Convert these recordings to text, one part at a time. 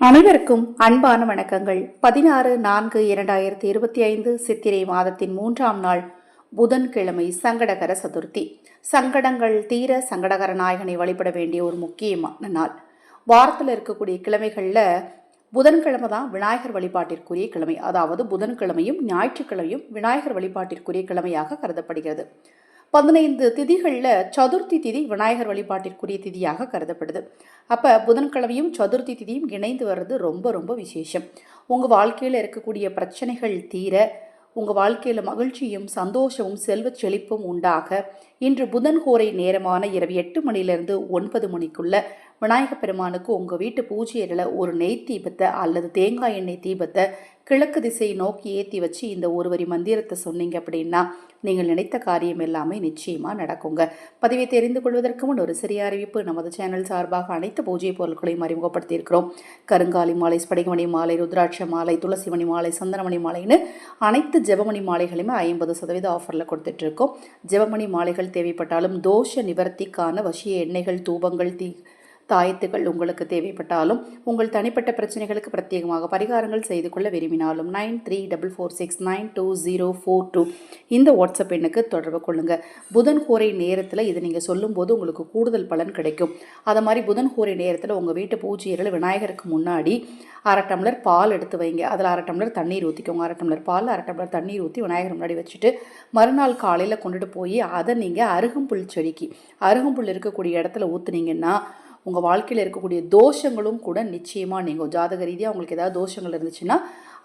அனைவருக்கும் அன்பான வணக்கங்கள். பதினாறு நான்கு இரண்டாயிரத்தி இருபத்தி ஐந்து சித்திரை மாதத்தின் மூன்றாம் நாள் புதன்கிழமை சங்கடகர சதுர்த்தி. சங்கடங்கள் தீர சங்கடகர நாயகனை வழிபட வேண்டிய ஒரு முக்கியமான நாள். வாரத்தில் இருக்கக்கூடிய கிழமைகளில் புதன்கிழமை தான் விநாயகர் வழிபாட்டிற்குரிய கிழமை. அதாவது புதன்கிழமையும் ஞாயிற்றுக்கிழமையும் விநாயகர் வழிபாட்டிற்குரிய கிழமையாக கருதப்படுகிறது. பதினைந்து திதிகளில் சதுர்த்தி திதி விநாயகர் வழிபாட்டிற்குரிய திதியாக கருதப்படுது. அப்போ புதன்கிழமையும் சதுர்த்தி திதியும் இணைந்து வர்றது ரொம்ப ரொம்ப விசேஷம். உங்கள் வாழ்க்கையில் இருக்கக்கூடிய பிரச்சனைகள் தீர உங்கள் வாழ்க்கையில் மகிழ்ச்சியும் சந்தோஷமும் செல்வச் செழிப்பும் உண்டாக இன்று புதன் கோரை நேரமான இரவு எட்டு மணிலேருந்து ஒன்பது மணிக்குள்ள விநாயகப் பெருமானுக்கு உங்கள் வீட்டு பூஜை அறையில் ஒரு நெய் தீபத்தை அல்லது தேங்காய் எண்ணெய் தீபத்தை கிழக்கு திசையை நோக்கி ஏற்றி வச்சு இந்த ஒரு வரி மந்திரத்தை சொன்னீங்க அப்படின்னா நீங்கள் நினைத்த காரியம் எல்லாமே நிச்சயமாக நடக்குங்க. பதிவை தெரிந்து கொள்வதற்கு முன் ஒரு சிறிய அறிவிப்பு. நமது சேனல் சார்பாக அனைத்து பூஜை பொருட்களையும் அறிமுகப்படுத்தியிருக்கிறோம். கருங்காலி மாலை ஸ்படிகமணி மாலை ருத்ராட்ச மாலை துளசிமணி மாலை சந்தனமணி மாலைன்னு அனைத்து ஜெபமணி மாலைகளுமே ஐம்பது சதவீத ஆஃபரில் கொடுத்துட்ருக்கோம். ஜெபமணி மாலைகள் தேவைப்பட்டாலும் தோஷ நிவர்த்திக்கான வசிய எண்ணெய்கள் தூபங்கள் தீ தாயத்துகள் உங்களுக்கு தேவைப்பட்டாலும் உங்கள் தனிப்பட்ட பிரச்சனைகளுக்கு பிரத்யேகமாக பரிகாரங்கள் செய்து கொள்ள விரும்பினாலும் nine three double four six nine two zero four two இந்த வாட்ஸ்அப் எண்ணுக்கு தொடர்பு கொள்ளுங்கள் புதன் கோரை நேரத்தில் இதை நீங்கள் சொல்லும்போது உங்களுக்கு கூடுதல் பலன் கிடைக்கும். அதை மாதிரி புதன் கோரை நேரத்தில் உங்கள் வீட்டு பூஜையில் விநாயகருக்கு முன்னாடி அரை டம்ளர் பால் எடுத்து வைங்க. அதில் அரை டம்ளர் தண்ணீர் ஊற்றிக்கோங்க அரை டம்ளர் பால் அரை டம்ளர் தண்ணீர் ஊற்றி விநாயகர் முன்னாடி வச்சுட்டு மறுநாள் காலையில் கொண்டுட்டு போய் அதை நீங்கள் அருகம்புல் செடிக்கு அருகம்புல் இருக்கக்கூடிய இடத்துல ஊற்றுனீங்கன்னா உங்கள் வாழ்க்கையில் இருக்கக்கூடிய தோஷங்களும் கூட நிச்சயமாக நீங்கள் ஜாதக ரீதியாக உங்களுக்கு ஏதாவது தோஷங்கள் இருந்துச்சுன்னா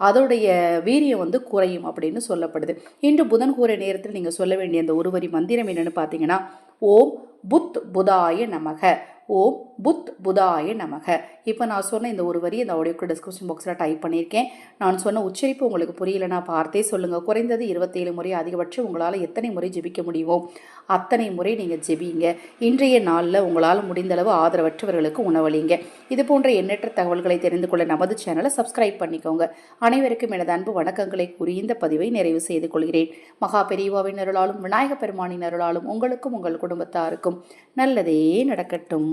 அதோடைய வீரியம் வந்து குறையும் அப்படின்னு சொல்லப்படுது. இன்று புதன் கூற நேரத்தில் நீங்கள் சொல்ல வேண்டிய அந்த ஒரு வரி மந்திரம் என்னென்னு பார்த்தீங்கன்னா ஓம் புத் புதாய நமக. ஓம் புத் புதாய நமக. இப்போ நான் சொன்ன இந்த ஒரு வரி அந்த ஆடியோக்கு டிஸ்கிரிப்ஷன் பாக்ஸில் டைப் பண்ணியிருக்கேன். நான் சொன்ன உச்சரிப்பு உங்களுக்கு புரியலைன்னா பார்த்தே சொல்லுங்கள் குறைந்தது இருபத்தேழு முறை அதிகபட்சம் உங்களால் எத்தனை முறை ஜெபிக்க முடியுமோ அத்தனை முறை நீங்கள் ஜெபிங்க. இன்றைய நாளில் உங்களால் முடிந்தளவு ஆதரவற்றவர்களுக்கு உணவளிங்க. இது போன்ற எண்ணற்ற தகவல்களை தெரிந்து கொள்ள நமது சேனலை சப்ஸ்கிரைப் பண்ணிக்கோங்க. அனைவருக்கும் எனது அன்பு வணக்கங்களை கூறி இந்த பதிவை நிறைவு செய்து கொள்கிறேன். மகா பெரியவாவின் அருளாலும் விநாயக பெருமானின் அருளாலும் உங்களுக்கும் உங்கள் குடும்பத்தாருக்கும் நல்லதே நடக்கட்டும்.